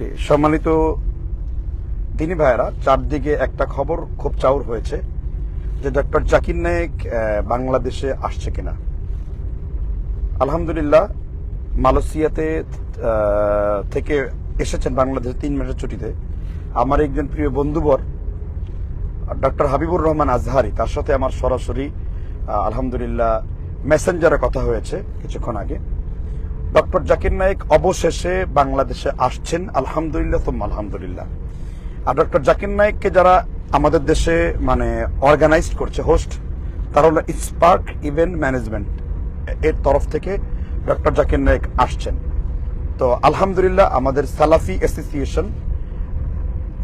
জি, সম্মানিত তিনি ভাইয়েরা, চারদিকে একটা খবর খুব চাউর হয়েছে যে ডক্টর জাকির নায়েক বাংলাদেশে আসছে কিনা। আলহামদুলিল্লাহ, মালয়েশিয়াতে থেকে এসেছেন বাংলাদেশে তিন মাসের ছুটিতে। আমার একজন প্রিয় বন্ধুবর, ডক্টর হাবিবুর রহমান আজহারি, তার সাথে আমার সরাসরি আলহামদুলিল্লাহ, মেসেঞ্জারে কথা হয়েছে কিছুক্ষণ আগে। ডক্টর জাকির নায়েক অবশেষে বাংলাদেশে আসছেন, আলহামদুলিল্লাহ তুম আলহামদুলিল্লাহ। আর ডক্টর জাকির নায়েককে যারা আমাদের দেশে মানে অর্গানাইজ করছে হোস্ট তারা হলো স্পার্ক ইভেন্ট ম্যানেজমেন্ট এর তরফ থেকে ডক্টর জাকির নায়েক আসছেন। তো আলহামদুলিল্লাহ, আমাদের সালাফি অ্যাসোসিয়েশন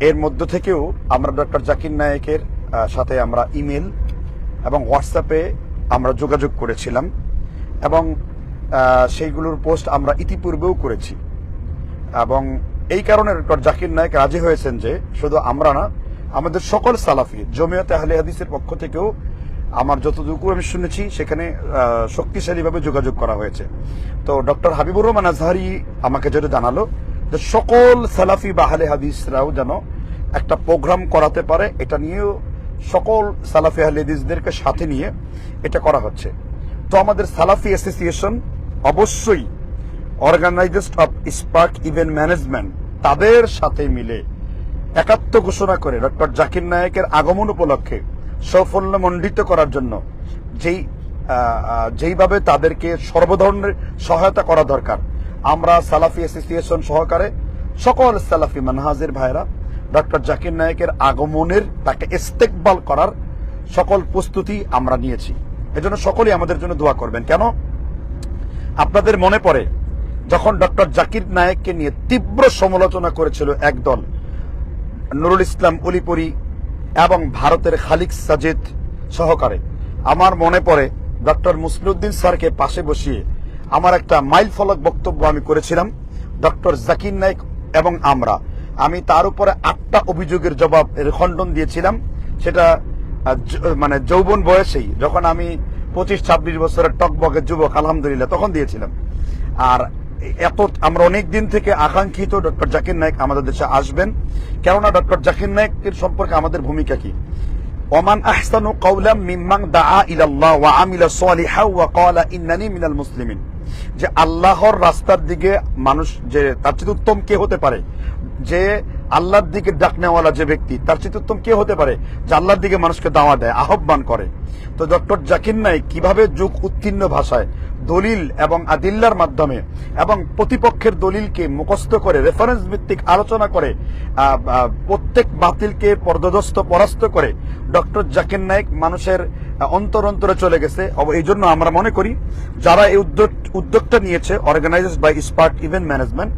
এর মধ্য থেকেও আমরা ডক্টর জাকির নায়েকের সাথে আমরা ইমেল এবং হোয়াটসঅ্যাপে আমরা যোগাযোগ করেছিলাম এবং সেইগুলোর পোস্ট আমরা ইতিপূর্বেও করেছি। এবং এই কারণে জাকির নায়েক রাজি হয়েছেন যে শুধু আমরা না, আমাদের সকল সালাফি, জমিয়তে আহলে হাদিসের পক্ষ থেকেও আমার যতটুকু আমি শুনেছি, সেখানে শক্তিশালীভাবে যোগাযোগ করা হয়েছে। তো ডক্টর হাবিবুর রহমান আজহারি আমাকে যেটা জানালো যে সকল সালাফি বা আহলে হাদিসরাও যেন একটা প্রোগ্রাম করাতে পারে, এটা নিয়েও সকল সালাফি আহলে হাদিসদেরকে সাথে নিয়ে এটা করা হচ্ছে। তো আমাদের সালাফি অ্যাসোসিয়েশন অবশ্যই organisers of Spark event management তাদের সাথে মিলে একাত্ম ঘোষণা করে ডক্টর জাকির নায়েকের আগমন উপলক্ষে সাফল্যমণ্ডিত করার জন্য যেই যেইভাবে তাদেরকে সর্বধরনের সহায়তা করা দরকার। আমরা সালাফি অ্যাসোসিয়েশন সহকারে সকল সালাফি মানহাজের ভাইরা ডক্টর জাকির নায়েকের আগমনের তাকে ইস্তেকবাল করার সকল প্রস্তুতি আমরা নিয়েছি। এজন্য সকলেই আমাদের জন্য দোয়া করবেন। কেন? আপনাদের মনে পড়ে যখন ডক্টর জাকির নায়েককে নিয়ে তীব্র সমালোচনা করেছিল একদল নুরুল ইসলাম অলিপুরি এবং ভারতের খালিক সাজেদ সহকারে, আমার মনে পড়ে ডক্টর মুসলিউদ্দিন স্যারকে পাশে বসিয়ে আমার একটা মাইল ফলক বক্তব্য আমি করেছিলাম, ডক্টর জাকির নায়েক এবং আমরা। আমি তার উপরে আটটা অভিযোগের জবাব খণ্ডন দিয়েছিলাম। সেটা মানে যৌবন বয়সেই। যখন আমি পঁচিশ, ছাব্বিশ বছরের টকবকের যুবক, আলহামদুলিল্লাহ, তখন দিয়েছিলাম। আর এত, আমরা অনেক দিন থেকে আকাঙ্ক্ষিত ডক্টর জাকির নায়েক আমাদের দেশে আসবেন। কেননা ডক্টর জাকির নায়েকের সম্পর্কে আমাদের ভূমিকা কি? ওমান আহসানু কাউলাম মিম্মাং দাআ ইলাল্লাহ ওয়া আমিলা সালিহা ওয়া ক্বালা ইন্নানি মিনাল মুসলিমিন। যে আল্লাহর রাস্তার দিকে মানুষ, যে তার চেয়ে উত্তম কে হতে পারে? যে আল্লাহর দিকে ডাকনেওয়ালা যে ব্যক্তি, তার চেয়ে উত্তম কে হতে পারে? যে আল্লাহর দিকে মানুষকে দাওয়া দেয়, আহ্বান করে। তো ডক্টর জাকির নাইক কীভাবে যুগ উত্তীর্ণ ভাষায় দলিল এবং আদিল্লার মাধ্যমে এবং প্রতিপক্ষের দলিলকে মুখস্থ করে রেফারেন্স ভিত্তিক আলোচনা করে প্রত্যেক বাতিলকে পর্দদস্ত, পরাস্ত করে ডক্টর জাকির নাইক মানুষের অন্তর অন্তরে চলে গেছে। এই জন্য আমরা মনে করি, যারা এই উদ্যোগ উদ্যোগটা নিয়েছে organised by Spark event management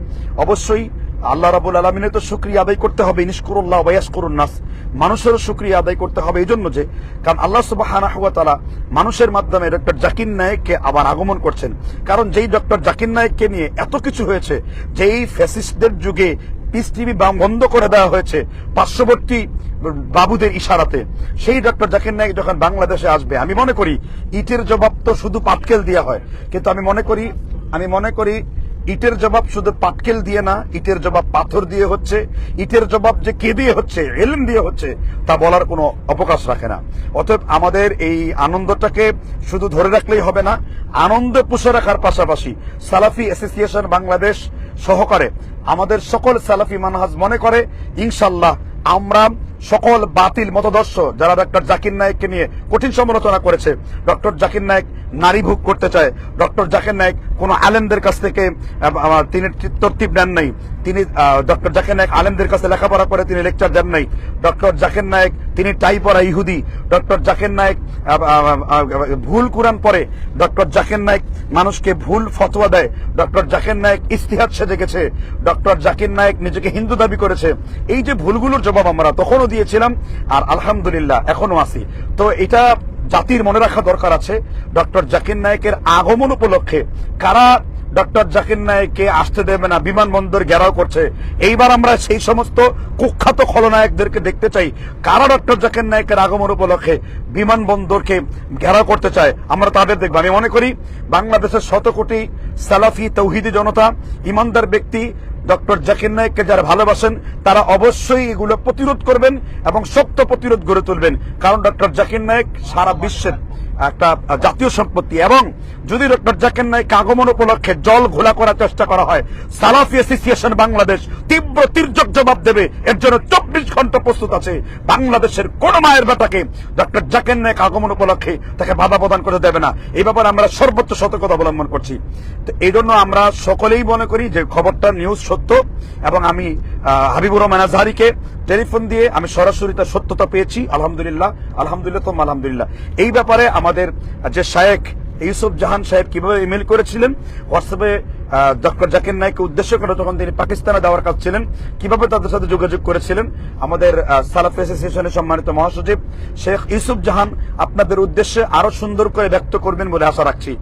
অবশ্যই আল্লাহ রাবুল আলমিনের তো শুক্রিয়া আদায় করতে হবে, ইনিশকুরুল্লাহ ওয়াস করুন নাস। মানুষেরও শুক্রিয়া আদায় করতে হবে এই জন্য যে, কারণ আল্লাহ সুবাহ মানুষের মাধ্যমে ডক্টর জাকির নায়েককে আবার আগমন করছেন। কারণ যেই ডক্টর জাকির নায়েককে নিয়ে এত কিছু হয়েছে, যেই ফ্যাসিস্টদের যুগে পিস টিভি বন্ধ করে দেওয়া হয়েছে পার্শ্ববর্তী বাবুদের ইশারাতে, সেই ডক্টর জাকির নায়েক যখন বাংলাদেশে আসবে, আমি মনে করি, ইটের জবাব তো শুধু পাটকেল দেওয়া হয়। কিন্তু আমি মনে করি, আমি মনে করি ইটের জবাব শুধু পাটকেল দিয়ে না, ইটের জবাব পাথর দিয়ে হচ্ছে, ইটের জবাব যে কে দিয়ে হচ্ছে এলেন দিয়ে হচ্ছে, তা বলার কোনো অবকাশ রাখে না। অতএব আমাদের এই আনন্দটাকে শুধু ধরে রাখলেই হবে না, আনন্দ পুষে রাখার পাশাপাশি সালাফি অ্যাসোসিয়েশন বাংলাদেশ সহকারে আমাদের সকল সালাফি মানহাজ মনে করে ইনশাল্লাহ আমরা সকল বাতিল মতদর্শ যারা ডক্টর জাকির নায়েককে নিয়ে কঠিন সমালোচনা করেছে, ডক্টর জাকির নায়েক নারী ভোগ করতে চায়, ডক্টর জাকির নায়েক কোন আলেমদের কাছ থেকে তিনি তরতিব নেন নাই, তিনি ডক্টর জাকির নায়েক আলেমদের কাছে লেখাপড়া করে তিনি লেকচার দেন নাই, ডক্টর জাকির নায়েক তিনি টাই পরা ইহুদি, ডক্টর জাকির নায়েক ভুল কোরআন পরে ডক্টর জাকির নায়েক মানুষকে ভুল ফতোয়া দেয়, ডক্টর জাকির নায়েক ইস্তিহাদ সেজে গেছে, ডক্টর জাকির নায়েক নিজেকে হিন্দু দাবি করেছে, এই যে ভুলগুলোর জবাব আমরা তখনও দিয়েছিলাম, আর আলহামদুলিল্লাহ এখনও আছি। তো এটা জাতির মনে রাখা দরকার আছে। ডক্টর জাকির নায়েকের আগমন উপলক্ষে কারা ডক্টর জাকির নায়েককে আসতে দেবে না, বিমানবন্দর ঘেরাও করছে, এইবার আমরা সেই সমস্ত কুখ্যাত খলনায়কদেরকে দেখতে চাই। কারা ডক্টর জাকির নায়কের আগমন উপলক্ষে বিমানবন্দরকে ঘেরাও করতে চায়, আমরা তাদের দেখব। আমি মনে করি বাংলাদেশের শত কোটি সালাফি, তৌহিদি জনতা, ইমানদার ব্যক্তি ডক্টর জাকির নায়ককে যারা ভালোবাসেন, তারা অবশ্যই এগুলো প্রতিরোধ করবেন এবং শক্ত প্রতিরোধ গড়ে তুলবেন। কারণ ডক্টর জাকির নায়ক সারা বিশ্বের একটা জাতীয় সম্পত্তি এবং যদি ডক্টর জাকির নাইক আগমন উপলক্ষে জল ঘোলা করার চেষ্টা করা হয়, সালাফি অ্যাসোসিয়েশন বাংলাদেশ তীব্র তীর্যক জবাব দেবে। এর জন্য চব্বিশ ঘণ্টা প্রস্তুত আছে। বাংলাদেশের কোন মায়ের বেটাকে ডক্টর জাকির নাইক আগমন উপলক্ষে তাকে বাধা প্রদান করে দেবে না। এই ব্যাপারে আমরা সর্বোচ্চ সতর্কতা অবলম্বন করছি। তো এই জন্য আমরা সকলেই মনে করি যে খবরটা নিউজ সত্য এবং আমি হাবিবুর রহমান আজহারিকে টেলিফোন দিয়ে আমি সরাসরি তার সত্যতা পেয়েছি, আলহামদুলিল্লাহ আলহামদুলিল্লাহ তো আলহামদুলিল্লাহ। এই ব্যাপারে আমাদের যে শায়েক ইউসুফ জাহান সাহেব কীভাবে ইমেল করেছিলেন, হোয়াটসঅ্যাপে ডক্টর জাকির নাইককে উদ্দেশ্য করে যখন তিনি পাকিস্তানে দেওয়ার কাজ ছিলেন, কীভাবে তাদের সাথে যোগাযোগ করেছিলেন, আমাদের সালাফ অ্যাসোসিয়েশনের সম্মানিত মহাসচিব শেখ ইউসুফ জাহান আপনাদের উদ্দেশ্যে আরও সুন্দর করে ব্যক্ত করবেন বলে আশা রাখছি।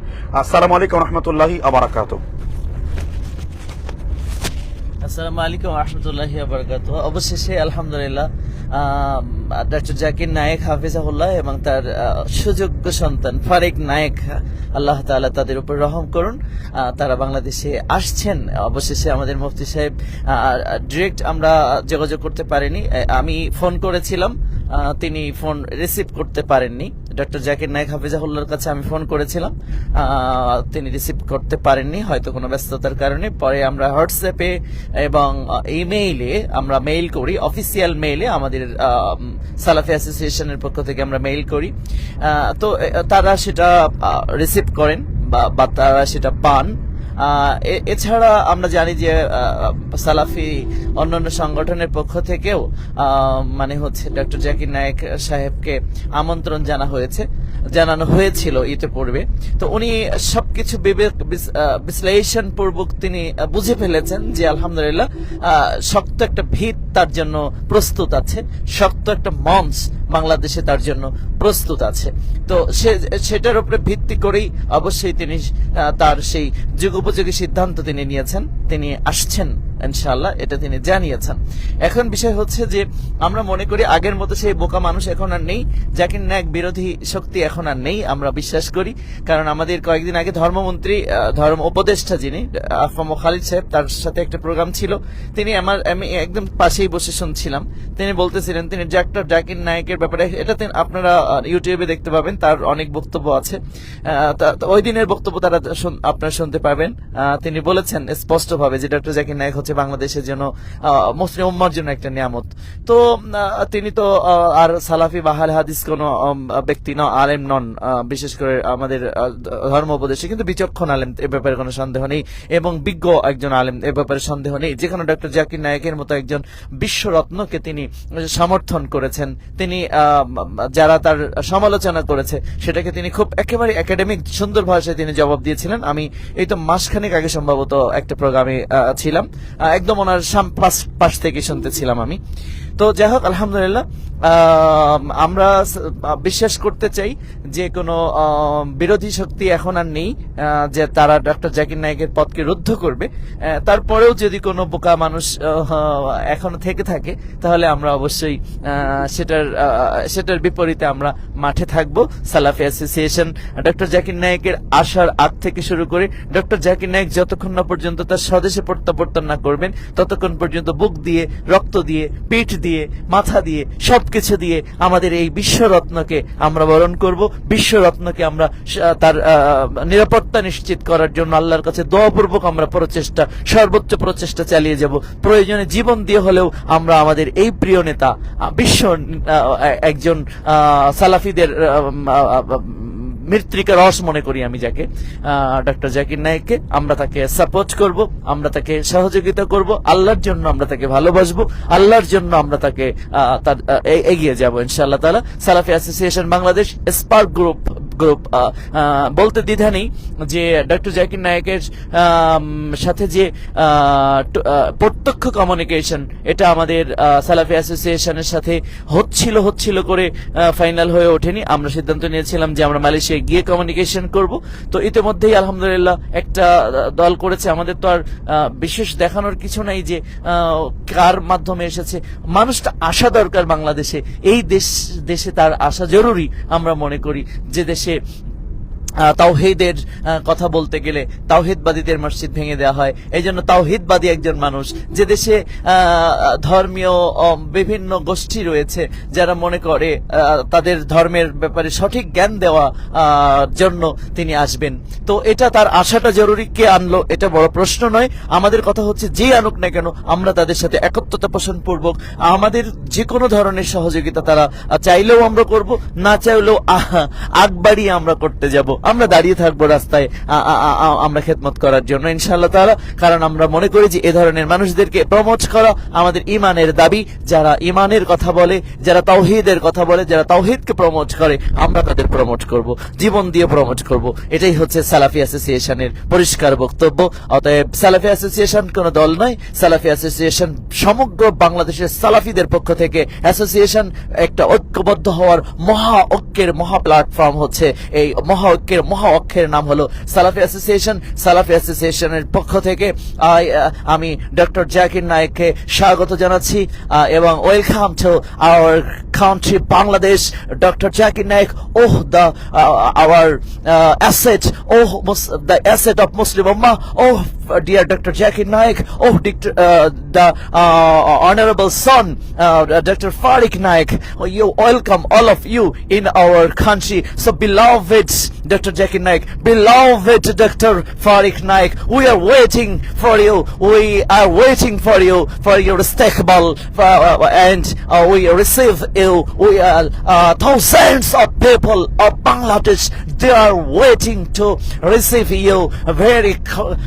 আসসালামু আলাইকুম রহমতুল্লাহি আবরাকাত আসসালামু আলাইকুম রহমতুল্লাহ বরকাত অবশেষে আলহামদুলিল্লাহ ডক্টর জাকির নায়েক হাফিজাহুল্লাহ এবং তার সুযোগ্য সন্তান ফারেক নায়েক, আল্লাহ তাআলা তাদের উপর রহম করুন। তারা বাংলাদেশে আসছেন। অবশেষে আমাদের মুফতি সাহেব ডিরেক্ট আমরা যোগাযোগ করতে পারিনি। আমি ফোন করেছিলাম তিনি ফোন রিসিভ করতে পারেননি। ডক্টর জাকির নায়ক হাফিজাহুল্লার কাছে আমি ফোন করেছিলাম। তিনি রিসিভ করতে পারেননি, হয়তো কোনো ব্যস্ততার কারণে। পরে আমরা হোয়াটসঅ্যাপে এবং ইমেইলে আমরা মেইল করি, অফিসিয়াল মেইলে আমাদের সালাফি অ্যাসোসিয়েশনের পক্ষ থেকে আমরা মেইল করি। তো তারা সেটা রিসিভ করেন বা- তারা সেটা পান। এছাড়া আমরা জানি যে সালাফি অন্যান্য সংগঠনের পক্ষ থেকেও মানে হচ্ছে ডক্টর জাকির নায়েক সাহেবকে আমন্ত্রণ জানা হয়েছে। জানানো হয়েছিল ইতিপূর্বে তো উনি সবকিছু বিশ্লেষণ পূর্বক তিনি বুঝে ফেলেছেন যে আলহামদুলিল্লাহ শক্ত একটা ভিত তার জন্য প্রস্তুত আছে, শক্ত একটা মঞ্চ বাংলাদেশে তার জন্য প্রস্তুত আছে। তো সে, সেটার উপরে ভিত্তি করেই অবশ্যই তিনি তার সেই যুগোপযোগী সিদ্ধান্ত তিনি নিয়েছেন। তিনি আসছেন ইনশাআল্লাহ, এটা তিনি জানিয়েছেন। এখন বিষয় হচ্ছে যে, আমরা মনে করি আগের মতো সেই বোকা মানুষ এখন আর নেই জাকির নায়ক বিরোধী শক্তি এখন আর নেই, আমরা বিশ্বাস করি। কারণ আমাদের কয়েকদিন আগে ধর্মমন্ত্রী ধর্ম উপদেষ্টা যিনি, আফম খালিদ সাহেব, তার সাথে একটা প্রোগ্রাম ছিল। তিনি আমার, আমি একদম পাশেই বসে শুনছিলাম। তিনি বলতেছিলেন, তিনি ডাক্তার জাকির নায়কের ব্যাপারে, এটা আপনারা ইউটিউবে দেখতে পাবেন, তার অনেক বক্তব্য আছে। ওই দিনের বক্তব্য তারা আপনারা শুনতে পাবেন। তিনি বলেছেন স্পষ্টভাবে যে ডক্টর জাকির নায়ক হচ্ছে বাংলাদেশের জন্য মুসলিম উম্মার জন্য একটা নিয়ামত। তো তিনি তো আর সালাফি বা আহলে হাদিস কোন ব্যক্তি ন, আলেম নন বিশেষ করে আমাদের ধর্ম উপদেশে কিন্তু বিচক্ষণ আলেম, এ ব্যাপারে কোনো সন্দেহ নেই এবং বিজ্ঞ একজন আলেম, এ ব্যাপারে সন্দেহ নেই। যেখানে ডক্টর জাকির নায়কের মতো একজন বিশ্বরত্নকে তিনি সমর্থন করেছেন। তিনি যারা তার সমালোচনা করেছে, সেটাকে তিনি খুব একেবারে একাডেমিক সুন্দর ভাষায় তিনি জবাব দিয়েছিলেন। আমি এই তো মাসখানেক আগে সম্ভবত একটা প্রোগ্রামে ছিলাম। একদম ওনার পাশ থেকে শুনতেছিলাম আমি। তো যাই হোক আলহামদুলিল্লাহ আমরা বিশ্বাস করতে চাই যে কোনো বিরোধী শক্তি এখন আর নেই যে তারা ডক্টর জাকির নায়কের পদকে রুদ্ধ করবে। তারপরেও যদি কোনো বোকা মানুষ এখনও থেকে থাকে, তাহলে আমরা অবশ্যই সেটার সেটার বিপরীতে আমরা মাঠে থাকব। সালাফি অ্যাসোসিয়েশন ডক্টর জাকির নায়কের আসার আগ থেকে শুরু করে ডক্টর জাকির নায়ক যতক্ষণ না পর্যন্ত তার স্বদেশে প্রত্যাবর্তন না করবেন, ততক্ষণ পর্যন্ত বুক দিয়ে, রক্ত দিয়ে, পিঠ দিয়ে মাথা দিয়ে, সবকিছু দিয়ে আমাদের এই বিশ্বরত্নকে আমরা বরণ করব। বিশ্বরত্নকে আমরা তার নিরাপত্তা নিশ্চিত করার জন্য আল্লাহর কাছে দোয়াপূর্বক আমরা প্রচেষ্টা, সর্বোচ্চ প্রচেষ্টা চালিয়ে যাব। প্রয়োজনে জীবন দিয়ে হলেও আমরা আমাদের এই প্রিয় নেতা বিশ্ব একজন সালাফিদের মৃত্তিকা রস মনে করি আমি যাকে ডক্টর জাকির নায়েককে। আমরা তাকে সাপোর্ট করব, আমরা তাকে সহযোগিতা করব, আল্লাহর জন্য আমরা তাকে ভালোবাসবো, আল্লাহর জন্য আমরা তাকে এগিয়ে যাব, ইনশাআল্লাহ তালা Salafi association Bangladesh Spark group group বলতে দ্বিধা নেই যে ডক্টর জাকির নায়েকের সাথে যে প্রত্যক্ষ কমিউনিকেশন এটা আমাদের সালাফি অ্যাসোসিয়েশনের সাথে হচ্ছিল হচ্ছিল করে ফাইনাল হয়ে ওঠেনি। আমরা সিদ্ধান্ত নিয়েছিলাম যে আমরা মালয়েশিয়ায় গিয়ে কমিউনিকেশন করব। তো ইতিমধ্যেই আলহামদুলিল্লাহ একটা দল করেছে। আমাদের তো আর বিশেষ দেখানোর কিছু নাই যে কার মাধ্যমে এসেছে। মানুষটা আসা দরকার বাংলাদেশে। এই দেশ, দেশে তার আসা জরুরি, আমরা মনে করি। যে দেশে tip তাওহিদের কথা বলতে গেলে তাওহিদবাদীদের মসজিদ ভেঙে দেওয়া হয়। এই জন্য তাওহিদবাদী একজন মানুষ, যে দেশে ধর্মীয় বিভিন্ন গোষ্ঠী রয়েছে, যারা মনে করে তাদের ধর্মের ব্যাপারে সঠিক জ্ঞান দেওয়া জন্য তিনি আসবেন। তো এটা তার আশাটা জরুরি, কে আনলো এটা বড় প্রশ্ন নয়। আমাদের কথা হচ্ছে যে আনুক না কেন, আমরা তাদের সাথে একত্রতা পোষণ পূর্বক, আমাদের যে কোনো ধরনের সহযোগিতা তারা চাইলেও আমরা করব, না চাইলেও আগ বাড়িয়ে আমরা করতে যাব। আমরা দাঁড়িয়ে থাকব রাস্তায় আমরা খেদমত করার জন্য, ইনশাআল্লাহ তাআলা। কারণ আমরা মনে করি যে এ ধরনের মানুষদেরকে প্রমোট করা আমাদের ইমানের দাবি। যারা ইমানের কথা বলে, যারা তাওহীদের কথা বলে, যারা তাওহীদকে প্রমোট করে, আমরা তাদের প্রমোট করব, জীবন দিয়ে প্রমোট করব। এটাই হচ্ছে সালাফি অ্যাসোসিয়েশনের পরিষ্কার বক্তব্য। অতএব সালাফি অ্যাসোসিয়েশন কোনো দল নয়। সালাফি অ্যাসোসিয়েশন সমগ্র বাংলাদেশের সালাফিদের পক্ষ থেকে অ্যাসোসিয়েশন একটা ঐক্যবদ্ধ হওয়ার মহা ঐক্যের মহা প্ল্যাটফর্ম হচ্ছে এই মহা ঐক্যের মহা অক্ষের নাম হলো সালাফি অ্যাসোসিয়েশন সালাফি অ্যাসোসিয়েশনের পক্ষ থেকে আমি ডক্টর জাকির নায়েককে স্বাগত জানাচ্ছি এবং welcome to our country Bangladesh doctor Zakir Naik oh the our asset oh the asset of Muslim Ummah oh dear Dr. Zakir Naik, oh, Dr. Uh, the uh, honorable son, uh, Dr. Farik Naik, oh, you welcome all of you in our country. Zakir Naik, beloved Dr. Farik Naik, we are waiting for you. We are waiting for you for your istiqbal uh, and uh, we receive you. We are uh, thousands of people of Bangladesh. They are waiting to receive you very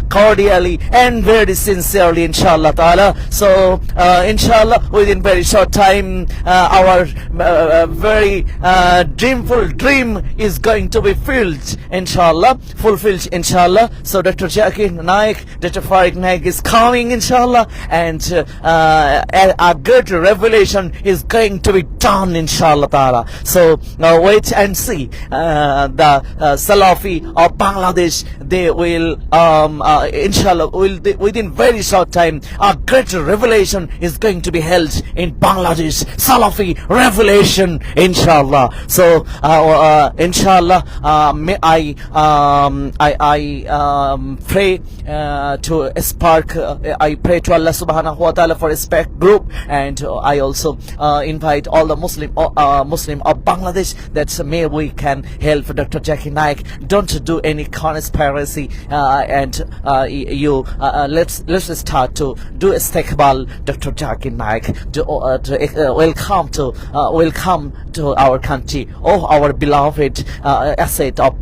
cordially and very sincerely, inshallah ta'ala. So, uh, inshallah, within very short time, uh, our uh, very uh, dreamful dream is going to be filled, inshallah, fulfilled, inshallah. So, Dr. Zakir Naik, Dr. Farid Naik is coming, inshallah, and uh, uh, a, good revelation is going to be done, inshallah ta'ala. So, uh, wait and see. Uh, the uh, Salafi of Bangladesh, they will, um, uh, inshallah, will within very short time, a great revelation is going to be held in Bangladesh. Salafi revelation, inshallah. So, uh, uh, inshallah, uh, may I, um, I, I um, pray uh, to spark. Uh, I pray to Allah Subhanahu wa Taala for a spark group, and uh, I also uh, invite all the Muslim, uh, Muslim of Bangladesh that may we can help Dr. Jackie Naik. Don't do any conspiracy, uh, and uh, you uh, uh, let's let's start to do istiqbal Dr. Jackie Naik. To, uh, to uh, welcome to uh, welcome to our country, oh our beloved uh, asset of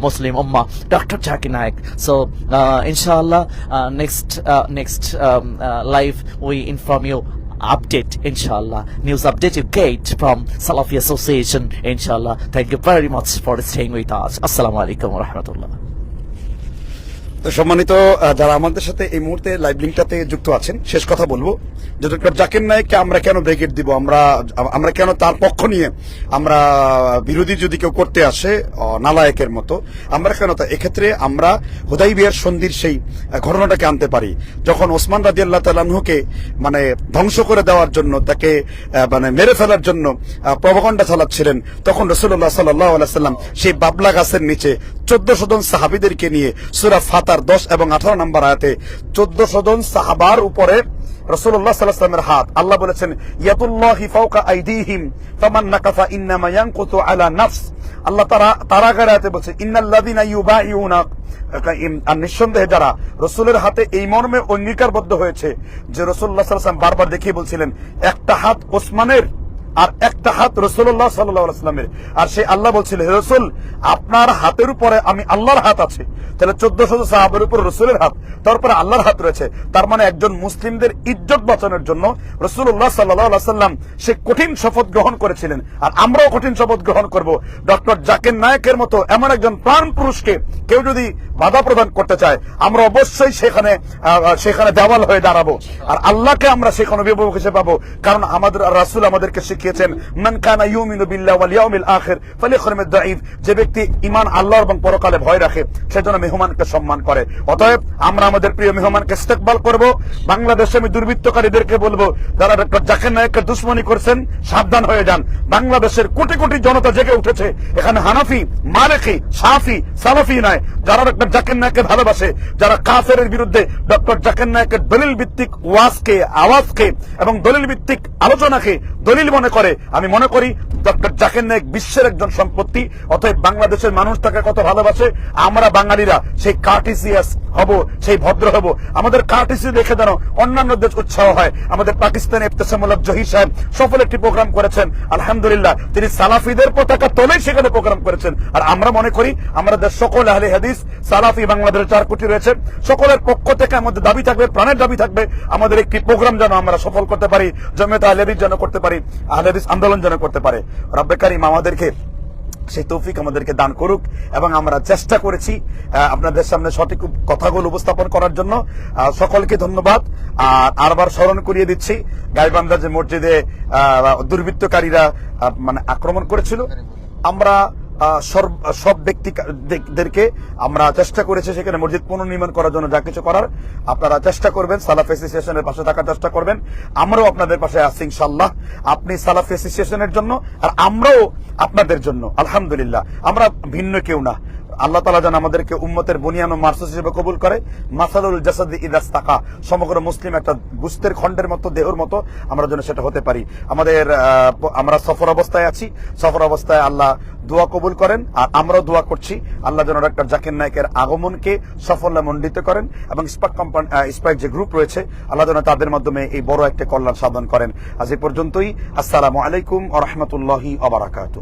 Jackie Naik. So uh, inshallah, uh, next uh, um, uh, live we inform you update inshallah news update you get from Salafi Association inshallah thank you very much for staying with us assalamu alaikum wa সম্মানিত যারা আমাদের সাথে এই মুহূর্তে live লিঙ্কটাতে যুক্ত আছেন, শেষ কথা বলব। যে ডক্টর জাকির নায়েককে আমরা কেন ব্রেকেট দিব? আমরা আমরা কেন তার পক্ষ নিয়ে আমরা বিরোধী যদি কেউ করতে আসে নালায়েকের মতো, আমরা কেন তা এক্ষেত্রে আমরা হুদাই বিয়ার সন্ধির সেই ঘটনাটাকে আনতে পারি। যখন ওসমান রাজি আল্লাহ তালাহুকে মানে ধ্বংস করে দেওয়ার জন্য, তাকে মানে মেরে ফেলার জন্য প্রভাকণ্ডা চালাচ্ছিলেন, তখন রসুল্লাহ সাল্লাহ সাল্লাম সেই বাবলা গাছের নিচে চোদ্দশো জন সাহাবিদেরকে নিয়ে সুরা ফাতার দশ এবং আঠারো নম্বর আয়াতে চোদ্দশো জন সাহাবার উপরে রসুল্লাহ হাত, আল্লাহ বলেছেন আল্লাহ তারা ইউবাইউনা। আর নিঃসন্দেহে যারা রসুলের হাতে এই মর্মে অঙ্গীকারবদ্ধ হয়েছে, যে রসুল্লাহ বারবার দেখিয়ে বলছিলেন, একটা হাত ওসমানের আর একটা হাত রসুল্লাহ সাল্লামের আর সে আল্লাহ বলছিল, হে রসুল, আপনার হাতের উপরে আমি আল্লাহর হাত আছে। তাহলে চোদ্দশো সাহাবের উপর রসুলের হাত, তারপরে আল্লাহর হাত রয়েছে। তার মানে একজন মুসলিমদের ইজ্জত বাঁচানোর জন্য রসুল্লাহ সাল্লাহ সাল্লাম সে কঠিন শপথ গ্রহণ করেছিলেন। আর আমরাও কঠিন শপথ গ্রহণ করব। ডক্টর জাকির নায়কের মতো এমন একজন প্রাণ পুরুষকে কেউ যদি বাধা প্রদান করতে চায়, আমরা অবশ্যই সেখানে সেখানে দেওয়াল হয়ে দাঁড়াবো। আর আল্লাহকে আমরা সেখানে অভিভাবক হিসেবে পাবো। কারণ আমাদের রাসুল আমাদেরকে শিখিয়ে শিখিয়েছেন মান কানা ইউমিনু বিল্লাহি ওয়াল ইয়াউমিল আখির দাঈফ যে ব্যক্তি ঈমান এবং পরকালে ভয় রাখে, সেজন্য মেহমানকে সম্মান করে। অতএব আমরা আমাদের প্রিয় মেহমানকে ইস্তেকবাল করব। বাংলাদেশে আমি দুর্বৃত্তকারীদেরকে বলব, যারা ডক্টর জাকির দুশ্মনী করছেন, সাবধান হয়ে যান। বাংলাদেশের কোটি কোটি জনতা জেগে উঠেছে। এখানে হানাফি মালেকি সাফি, সালাফি নয়। যারা ডক্টর জাকির নায়ককে ভালোবাসে, যারা কাফের বিরুদ্ধে ডক্টর জাকির নায়কের দলিল ভিত্তিক ওয়াজকে, আওয়াজকে এবং দলিল ভিত্তিক আলোচনাকে, দলিল মনে করে, আমি মনে করি ডক্টর জাকির নায়ক বিশ্বের একজন সম্পত্তি, অতএব বাংলাদেশের মানুষ তাকে কত ভালোবাসে, আমরা বাঙালিরা সেই কার্টিসিয়াস হব, সেই ভদ্র হব। আমাদের কার্টিসি দেখে যেন অন্যান্য দেশ উৎসাহ হয়। আমাদের পাকিস্তানে ইফতেসামুল্লাহ জহির সাহেব সফল একটি প্রোগ্রাম করেছেন, আলহামদুলিল্লাহ। তিনি সালাফিদের পতাকা তোলেই সেখানে প্রোগ্রাম করেছেন। আর আমরা মনে করি, আমাদের সকল আহলে হাদিস, সালাফি বাংলাদেশের চার কোটি রয়েছে, সকলের পক্ষ থেকে আমাদের দাবি থাকবে, প্রাণের দাবি থাকবে, আমাদের একটি প্রোগ্রাম যেন আমরা সফল করতে পারি, জমিয়ত আহলে হাদিস যেন করতে পারি। আহলে হাদিস আন্দোলন যেন করতে পারে। রব্বে কারিম আমাদেরকে সেই তৌফিক আমাদেরকে দান করুক এবং আমরা চেষ্টা করেছি আপনাদের সামনে সঠিক কথাগুলো উপস্থাপন করার জন্য। সকলকে ধন্যবাদ। আর আরবার স্মরণ করিয়ে দিচ্ছি গাইবান্দা যে মসজিদে দুর্বৃত্তকারীরা মানে আক্রমণ করেছিল, আমরা সব ব্যক্তিদেরকে আমরা চেষ্টা করেছি সেখানে মসজিদ পুনর্নির্মাণ করার জন্য যা কিছু করার। আপনারা চেষ্টা করবেন, সালাফ অ্যাসোসিয়েশনের পাশে থাকার চেষ্টা করবেন। আমরাও আপনাদের পাশে আছি ইনশাল্লাহ আপনি সালাফ অ্যাসোসিয়েশনের জন্য আর আমরাও আপনাদের জন্য, আলহামদুলিল্লাহ। আমরা ভিন্ন কেউ না। আল্লাহ তালা যেন আমাদেরকে উম্মতের বুনিয়ান ও মার্সুস হিসেবে কবুল করে। মাসালুল জাসাদ ইদাস তাকা সমগ্র মুসলিম একটা গুস্তের খণ্ডের মতো, দেহর মতো আমরা যেন সেটা হতে পারি। আমাদের আমরা সফর অবস্থায় আছি। সফর অবস্থায় আল্লাহ দোয়া কবুল করেন আর আমরাও দোয়া করছি। আল্লাহ যেন ডক্টর জাকির নায়কের আগমনকে সাফল্য মণ্ডিত করেন এবং স্পাক কোম্পানি স্পাইক যে গ্রুপ রয়েছে, আল্লাহ যেন তাদের মাধ্যমে এই বড় একটা কল্যাণ সাধন করেন। আজ এই পর্যন্তই। আসসালামু আলাইকুম আ রহমতুল্লাহি আবরাকাতু